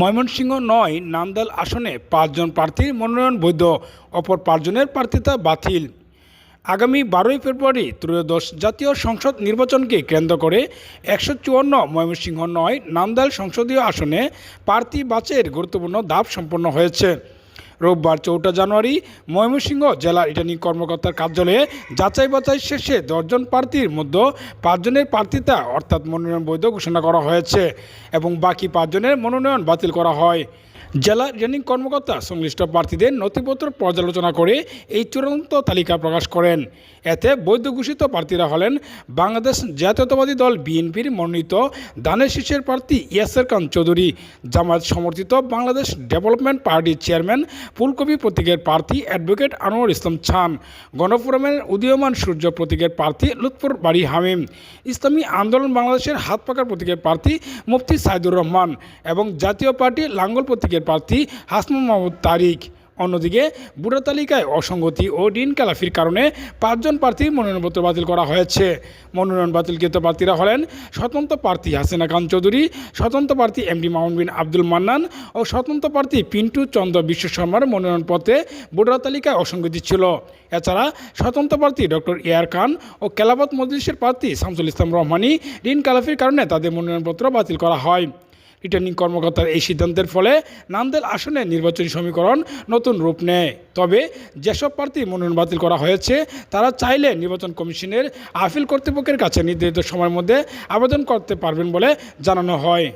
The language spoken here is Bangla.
ময়মনসিংহ নয় নান্দাল আসনে পাঁচজন প্রার্থীর মনোনয়ন বৈধ, অপর পাঁচজনের প্রার্থিতা বাতিল। আগামী বারোই ফেব্রুয়ারি ত্রয়োদশ জাতীয় সংসদ নির্বাচনকে কেন্দ্র করে একশো চুয়ান্ন ময়মনসিংহ নয় নান্দাল সংসদীয় আসনে প্রার্থী বাছের গুরুত্বপূর্ণ ধাপ সম্পন্ন হয়েছে। রোববার চৌঠা জানুয়ারি ময়মনসিংহ জেলা রিটার্নিং কর্মকর্তার কার্যালয়ে যাচাই বাছাই শেষে দশজন প্রার্থীর মধ্যে পাঁচজনের প্রার্থিতা অর্থাৎ মনোনয়ন বৈধ ঘোষণা করা হয়েছে এবং বাকি পাঁচজনের মনোনয়ন বাতিল করা হয়। জেলা রিটার্নিং কর্মকর্তা সংশ্লিষ্ট প্রার্থীদের নথিপত্র পর্যালোচনা করে এই চূড়ান্ত তালিকা প্রকাশ করেন। এতে বৈধ ঘোষিত প্রার্থীরা হলেন বাংলাদেশ জাতীয়তাবাদী দল বিএনপির মনোনীত দানের শীষের প্রার্থী ইয়াসের খান চৌধুরী, জামায়াত সমর্থিত বাংলাদেশ ডেভেলপমেন্ট পার্টির চেয়ারম্যান ফুলকপি প্রতীকের প্রার্থী অ্যাডভোকেট আনোয়ার ইসলাম খান গণফোরামের উদীয়মান সূর্য প্রতীকের প্রার্থী লুৎফর বাড়ি হামিম, ইসলামী আন্দোলন বাংলাদেশের হাত পাকার প্রতীকের প্রার্থী মুফতি সাইদুর রহমান এবং জাতীয় পার্টি লাঙ্গল প্রতীকের প্রার্থী হাসমুল মাহমুদ তারিক। অন্যদিকে বুড়ো তালিকায় অসঙ্গতি ও ঋণ কালাফির কারণে পাঁচজন প্রার্থীর মনোনয়নপত্র বাতিল করা হয়েছে। মনোনয়ন বাতিলকৃত প্রার্থীরা হলেন স্বতন্ত্র প্রার্থী হাসিনা খান চৌধুরী, স্বতন্ত্র প্রার্থী এমডি মাহমুদ বিন আব্দুল মান্নান ও স্বতন্ত্র প্রার্থী পিন্টু চন্দ্র বিশ্ব শর্মার মনোনয়নপত্রে ভোটার তালিকায় অসঙ্গতি ছিল। এছাড়া স্বতন্ত্র প্রার্থী ডক্টর ইয়ার খান ও কেলাবত মজলিসের প্রার্থী শামসুল ইসলাম রহমানি ঋণ খেলাফির কারণে তাদের মনোনয়নপত্র বাতিল করা হয়। রিটার্নিং কর্মকর্তার এই সিদ্ধান্তের ফলে নান্দেল আসনে নির্বাচনী সমীকরণ নতুন রূপ নেয়। তবে যেসব প্রার্থী মনোনয়ন বাতিল করা হয়েছে, তারা চাইলে নির্বাচন কমিশনের আপিল কর্তৃপক্ষের কাছে নির্ধারিত সময়ের মধ্যে আবেদন করতে পারবেন বলে জানানো হয়।